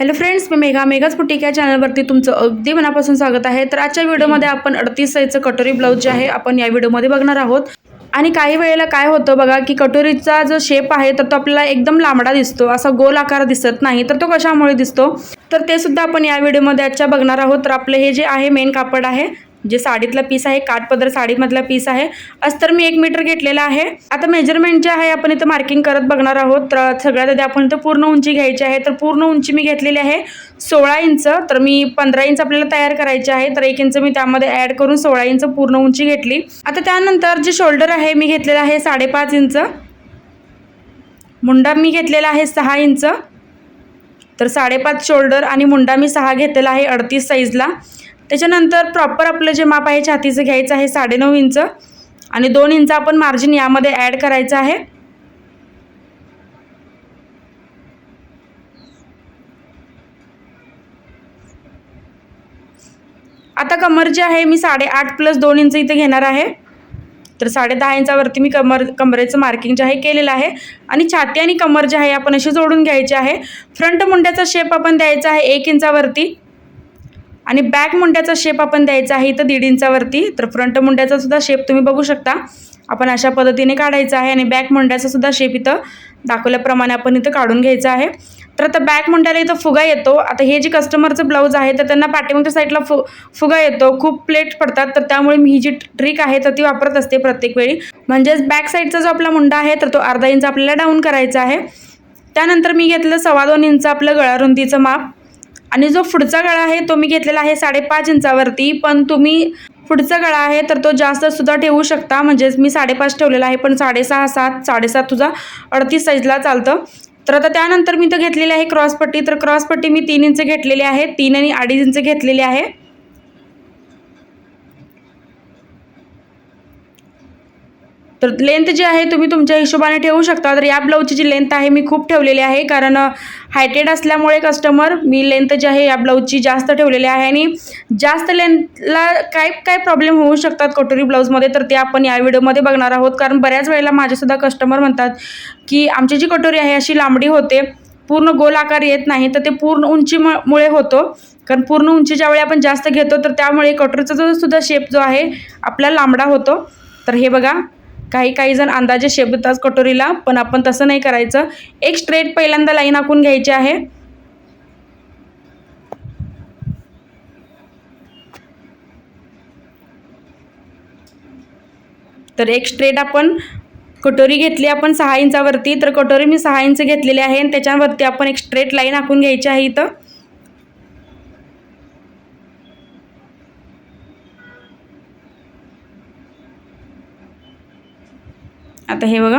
Hello friends मी Megha. मेघाच boutique या चॅनलवरती तुमचं अगदी मनापासून स्वागत आहे. तर आजच्या व्हिडिओमध्ये आपण अडतीस साईजचं कटोरी ब्लाऊज जे आहे आपण या व्हिडिओमध्ये बघणार आहोत. आणि काही वेळेला काय होतं बघा की कटोरीचा जो शेप आहे तर तो आपल्याला एकदम लांबडा दिसतो. असा गोल आकार दिसत नाही तर तो कशामुळे दिसतो? तर ते सुद्धा आपण या व्हिडिओमध्ये आजच्या बघणार आहोत. तर आपलं हे जे आहे मेन कापड आहे जे साडीतला पीस आहे काठपदर साडीमधला पीस आहे. अस्तर मी एक मीटर घेतलेला आहे. आता मेजरमेंट जे आहे आपण इथं मार्किंग करत बघणार आहोत. तर सगळ्यात आधी आपण इथं पूर्ण उंची घ्यायची आहे. तर पूर्ण उंची मी घेतलेली आहे सोळा इंच. तर मी पंधरा इंच आपल्याला तयार करायचे आहे. तर एक इंच मी त्यामध्ये ॲड करून सोळा इंच पूर्ण उंची घेतली. आता त्यानंतर जे शोल्डर आहे मी घेतलेलं आहे साडेपाच इंच. मुंडा मी घेतलेला आहे सहा इंच. तर साडेपाच शोल्डर आणि मुंडा मी सहा घेतलेला आहे अडतीस साईजला त्याच्यानंतर प्रॉपर आपलं जे माप आहे छातीचं घ्यायचं आहे साडेनऊ इंच. आणि दोन इंच आपण मार्जिन यामध्ये ॲड करायचं आहे. आता कमर जे आहे मी साडेआठ प्लस दोन इंच इथे घेणार आहे. तर साडे दहा इंचावरती मी कमर कमरेचं मार्किंग जे आहे केलेलं आहे. आणि छाती आणि कमर जे आहे आपण अशी जोडून घ्यायची आहे. फ्रंट मुंड्याचा शेप आपण द्यायचा आहे एक इंचावरती. आणि बॅक मुंड्याचा शेप आपण द्यायचा आहे इथं दीड इंचावरती तर फ्रंट मुंड्याचा सुद्धा शेप तुम्ही बघू शकता. आपण अशा पद्धतीने काढायचा आहे आणि बॅक मुंड्याचा सुद्धा शेप इथं दाखवल्याप्रमाणे आपण इथं काढून घ्यायचा आहे. तर आता बॅक मुंड्याला इथं फुगा येतो. आता हे जे कस्टमरचं ब्लाऊज आहे तर त्यांना पाठीमागच्या साईडला फु फुगा येतो. खूप प्लेट पडतात. तर त्यामुळे मी ही जी ट्रिक आहे तर ती वापरत असते प्रत्येक वेळी. म्हणजेच बॅक साईडचा जो आपला मुंडा आहे तर तो अर्धा इंच आपल्याला डाऊन करायचा आहे. त्यानंतर मी घेतलं सव्वा दोन इंच आपलं गळारुंदीचं माप. आणि जो पुढचा गळा आहे तो मी घेतलेला आहे साडेपाच इंचावरती पण तुम्ही पुढचा गळा आहे तर तो जास्त सुद्धा ठेवू शकता. म्हणजेच मी साडेपाच ठेवलेला आहे पण साडेसहा सात साडेसात तुझा अडतीस साईजला चालतं. तर आता त्यानंतर मी तर घेतलेली आहे क्रॉसपट्टी. तर क्रॉसपट्टी मी तीन इंच घेतलेली आहे तीन आणि अडीच इंच घेतलेली आहे. तर लेंथ जी आहे तुम्ही तुमच्या हिशोबाने ठेवू शकता. तर या ब्लाऊजची जी लेंथ आहे मी खूप ठेवलेली आहे. कारण हायटेड असल्यामुळे कस्टमर मी लेंथ जी आहे या ब्लाऊजची जास्त ठेवलेली आहे. आणि जास्त लेंथला काय काय प्रॉब्लेम होऊ शकतात कटोरी ब्लाऊजमध्ये तर ते आपण या व्हिडिओमध्ये बघणार आहोत. कारण बऱ्याच वेळेला माझेसुद्धा कस्टमर म्हणतात की आमची जी कटोरी आहे अशी लांबडी होते. पूर्ण गोल आकार येत नाही. तर ते पूर्ण उंचीमुळे होतो. कारण पूर्ण उंची ज्यावेळी आपण जास्त घेतो तर त्यामुळे कटोरीचा जो सुद्धा शेप जो आहे आपला लांबडा होतो. तर हे बघा. काही काही जण अंदाजे शेप देतात कटोरीला पण आपण तसं नाही करायचं. एक स्ट्रेट पहिल्यांदा लाईन आखून घ्यायची आहे. तर एक स्ट्रेट आपण कटोरी घेतली आपण सहा इंचावरती. तर कटोरी मी सहा इंच घेतलेली आहे आणि त्याच्यावरती आपण एक स्ट्रेट लाईन आखून घ्यायची आहे इथं. आता हे बघा.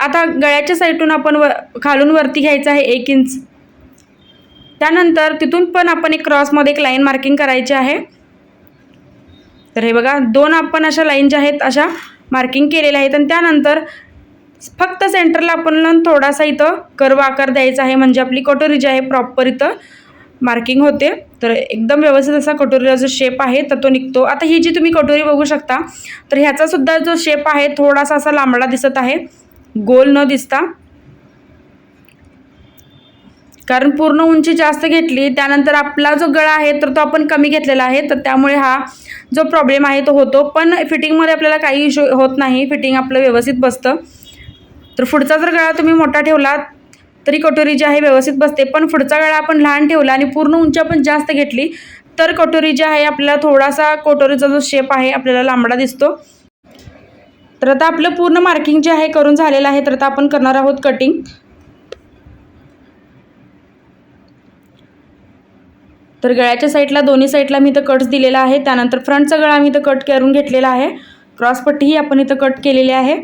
आता गळ्याच्या साईडून आपण व खालून वरती घ्यायचं आहे एक इंच त्यानंतर तिथून पण आपण एक क्रॉसमध्ये एक लाईन मार्किंग करायची आहे. तर हे बघा दोन आपण अशा लाईन ज्या आहेत अशा मार्किंग केलेल्या आहेत. आणि त्यानंतर फक्त सेंटरला आपण थोडासा इथं कर्व आकार द्यायचा आहे. म्हणजे आपली कटोरी जी आहे प्रॉपर इथं. मार्किंग होते. तर एकदम व्यवस्थित असा कटोरीला जो शेप आहे तर तो निघतो. आता ही जी तुम्ही कटोरी बघू शकता तर ह्याचासुद्धा जो शेप आहे थोडासा असा लांबडा दिसत आहे. गोल न दिसता. कारण पूर्ण उंची जास्त घेतली त्यानंतर आपला जो गळा आहे तर तो आपण कमी घेतलेला आहे. तर त्यामुळे हा जो प्रॉब्लेम आहे तो होतो. पण फिटिंगमध्ये आपल्याला काही इशू होत नाही. फिटिंग आपलं व्यवस्थित बसतं. तर पुढचा जर गळा तुम्ही मोठा ठेवला तरी कटोरी जी आहे व्यवस्थित बसते. पण पुढचा गळा आपण लहान ठेवला आणि पूर्ण उंची आपण जास्त घेतली तर कटोरी जी आहे आपल्याला थोडासा कटोरीचा जो शेप आहे आपल्याला लांबडा दिसतो. तर आता आपलं पूर्ण मार्किंग जे आहे करून झालेलं आहे तर आता आपण करणार आहोत कटिंग तर गळ्याच्या साईडला दोन्ही साईडला मी इथं कट्स दिलेला आहे. त्यानंतर फ्रंटचा गळा मी इथं कट करून घेतलेला आहे. क्रॉसपट्टीही आपण इथं कट केलेली आहे.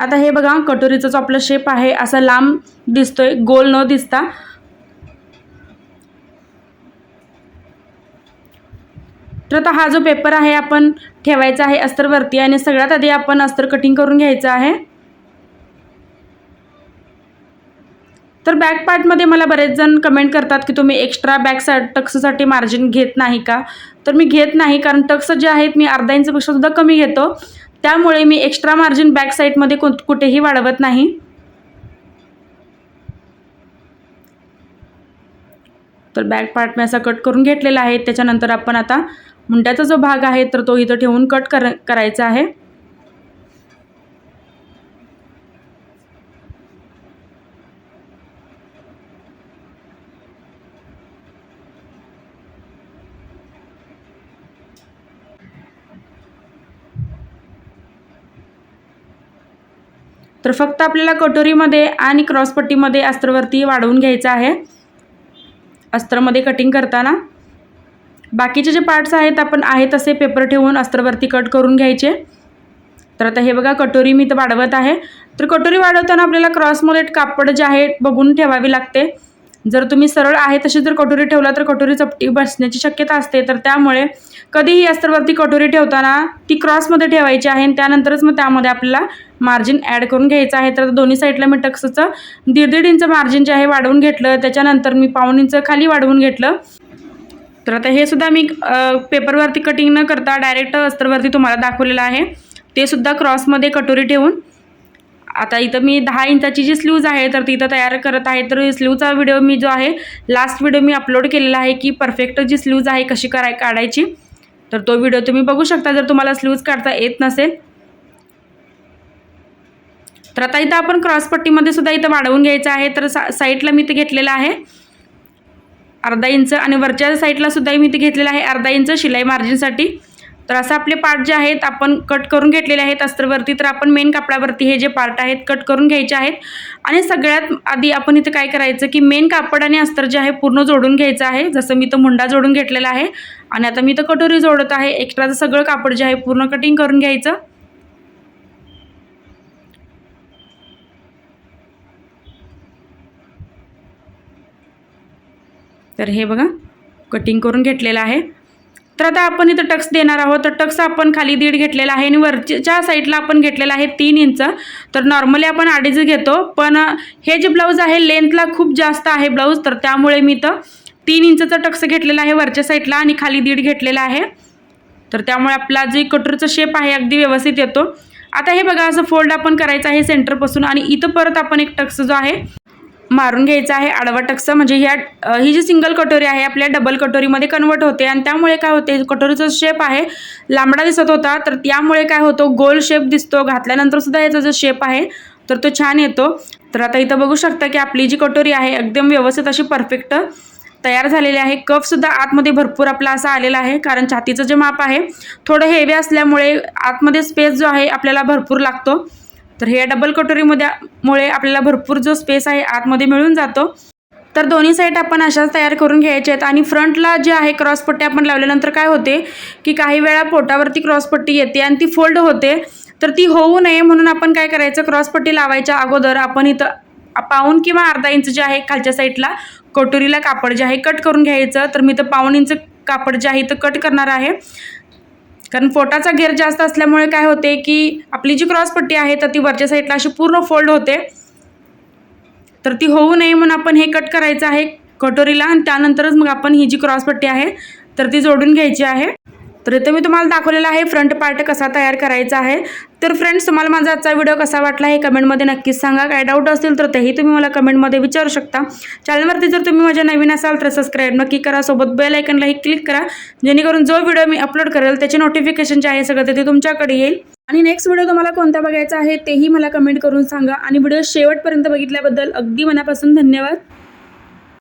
आता हे बघा कटोरीचा जो आपला शेप आहे असा लांब दिसतोय गोल न दिसता. तर आता हा जो पेपर आहे आपण ठेवायचा आहे अस्तरवरती आणि सगळ्यात आधी आपण अस्तर कटिंग करून घ्यायचं आहे. तर बॅक पार्टमध्ये मला बरेच जण कमेंट करतात की तुम्ही एक्स्ट्रा बॅक सा टक्ससाठी मार्जिन घेत नाही का? तर मी घेत नाही कारण टक्स जे आहेत मी अर्धा इंचपेक्षा सुद्धा कमी घेतो. त्यामुळे मी एक्स्ट्रा मार्जिन बॅक साईडमध्ये कोण कुठेही वाढवत नाही. तर बॅक पार्ट मी असा कट करून घेतलेला आहे. त्याच्यानंतर आपण आता मुंड्याचा जो भाग आहे तर तो इथं ठेवून कट कर करायचा आहे. तर फक्त आपल्याला कटोरीमध्ये आणि क्रॉसपट्टीमध्ये अस्त्रवरती वाढवून घ्यायचं आहे. अस्त्रमध्ये कटिंग करताना. बाकीचे जे पार्ट्स आहेत आपण आहे तसे पेपर ठेवून अस्त्रवरती कट करून घ्यायचे. तर आता हे बघा कटोरी मी तर वाढवत आहे. तर कटोरी वाढवताना आपल्याला क्रॉसमध्ये कापड जे आहे बघून ठेवावी लागते. जर तुम्ही सरळ आहे तशी जर कटोरी ठेवला तर कटोरी चपटी बसण्याची शक्यता असते. तर त्यामुळे कधीही अस्त्रवरती कटोरी ठेवताना ती क्रॉसमध्ये ठेवायची आहे आणि त्यानंतरच मग त्यामध्ये आपल्याला मार्जिन ॲड करून घ्यायचं आहे. तर दोन्ही साईडला मी टक्सचं दीड दीड इंच मार्जिन जे आहे वाढवून घेतलं. त्याच्यानंतर मी पाऊण इंच खाली वाढवून घेतलं. तर आता हे सुद्धा मी पेपरवरती कटिंग न करता डायरेक्ट अस्त्रवरती तुम्हाला दाखवलेलं आहे. ते सुद्धा क्रॉसमध्ये कटोरी ठेवून आता इथं मी दहा इंचाची जी स्लीव्ज आहे तर ती इथं तयार करत आहे. तर स्लीवचा व्हिडिओ मी जो आहे लास्ट व्हिडिओ मी अपलोड केलेला आहे की परफेक्ट जी स्लीव्ज आहे कशी कराय काढायची. तर तो व्हिडिओ तुम्ही बघू शकता जर तुम्हाला स्लीव्ज काढता येत नसेल. तर आता इथं आपण क्रॉसपट्टीमध्ये सुद्धा इथं वाढवून घ्यायचं आहे. तर सा साईडला मी ते घेतलेलं आहे. अर्धा इंच आणि वरच्या साईडला सुद्धा मी ते घेतलेलं आहे. अर्धा इंच शिलाई मार्जिनसाठी तर असं आपले पार्ट जे आहेत आपण कट करून घेतलेले आहेत अस्त्रवरती तर आपण मेन कापडावरती हे जे पार्ट आहेत कट करून घ्यायचे आहेत. आणि सगळ्यात आधी आपण इथं काय करायचं की मेन कापड आणि अस्तर जे आहे पूर्ण जोडून घ्यायचं आहे. जसं मी तो मुंडा जोडून घेतलेला आहे. आणि आता मी तर कटोरी जोडत आहे. एक्स्ट्राचं सगळं कापड जे आहे पूर्ण कटिंग करून घ्यायचं. तर हे बघा कटिंग करून घेतलेलं आहे. तर आता आपण इथं टक्स देणार आहोत. तर टक्स आपण खाली दीड घेतलेला आहे आणि वरच्या साईडला आपण घेतलेला आहे तीन इंच. तर नॉर्मली आपण अडीच घेतो पण हे जे ब्लाऊज आहे लेंथला खूप जास्त आहे ब्लाऊज तर त्यामुळे मी इथं तीन इंचचं टक्स घेतलेला आहे वरच्या साईडला आणि खाली दीड घेतलेला आहे. तर त्यामुळे आपला जे कटोरीचा शेप आहे अगदी व्यवस्थित येतो. आता हे बघा असं फोल्ड आपण करायचं आहे सेंटरपासून आणि इथं परत आपण एक टक्स जो आहे मारून घ्यायचा आहे आडवा टक्सा म्हणजे ह्या ही जी सिंगल कटोरी आहे आपल्या डबल कटोरीमध्ये कन्वर्ट होते आणि त्यामुळे काय होते कटोरीचा शेप आहे लांबडा दिसत होता तर त्यामुळे काय होतो गोल शेप दिसतो घातल्यानंतर सुद्धा याचा जो शेप आहे तर तो छान येतो. तर आता इथं बघू शकता की आपली जी कटोरी आहे एकदम व्यवस्थित अशी परफेक्ट तयार झालेली आहे. कपसुद्धा आतमध्ये भरपूर आपला असा आलेला आहे कारण छातीचं जे माप आहे थोडं हेवी असल्यामुळे आतमध्ये स्पेस जो आहे आपल्याला भरपूर लागतो. तर हे डबल कटोरीमध्ये मुळे आपल्याला भरपूर जो स्पेस आहे आतमध्ये मिळून जातो. तर दोन्ही साईड आपण अशाच तयार करून घ्यायचे आहेत. आणि फ्रंटला जे आहे क्रॉसपट्टी आपण लावल्यानंतर काय होते? की काही वेळा पोटावरती क्रॉसपट्टी येते आणि ती फोल्ड होते. तर ती होऊ नये म्हणून आपण काय करायचं? क्रॉसपट्टी लावायच्या अगोदर आपण इथं पाऊन किंवा अर्धा इंच जे आहे खालच्या साईडला कटोरीला कापड जे आहे कट करून घ्यायचं. तर मी तर पाऊन इंच कापड जे आहे इथं कट करणार आहे. कारण पोटाचा घेर जास्त असल्यामुळे काय होते की आपली जी क्रॉसपट्टी आहे तर ती वरच्या साईडला अशी पूर्ण फोल्ड होते. तर ती होऊ नये म्हणून आपण हे कट करायचं आहे कटोरीला आणि त्यानंतरच मग आपण ही जी क्रॉसपट्टी आहे तर ती जोडून घ्यायची आहे. तर इथं मी तुम्हाला दाखवलेला आहे फ्रंट पार्ट कसा तयार करायचा आहे. तर फ्रेंड्स तुम्हाला माझा आजचा व्हिडिओ कसा वाटला हे कमेंटमध्ये नक्कीच सांगा. काय डाऊट असतील तर तेही तुम्ही मला कमेंटमध्ये विचारू शकता. चॅनलवरती जर तुम्ही माझ्या नवीन असाल तर सबस्क्राईब नक्की करा. सोबत बेल आयकनलाही क्लिक करा. जेणेकरून जो व्हिडिओ मी अपलोड करेल त्याचे नोटिफिकेशन जे आहे सगळं ते तुमच्याकडे येईल. आणि नेक्स्ट व्हिडिओ तुम्हाला कोणता बघायचा आहे तेही मला कमेंट करून सांगा. आणि व्हिडिओ शेवटपर्यंत बघितल्याबद्दल अगदी मनापासून धन्यवाद.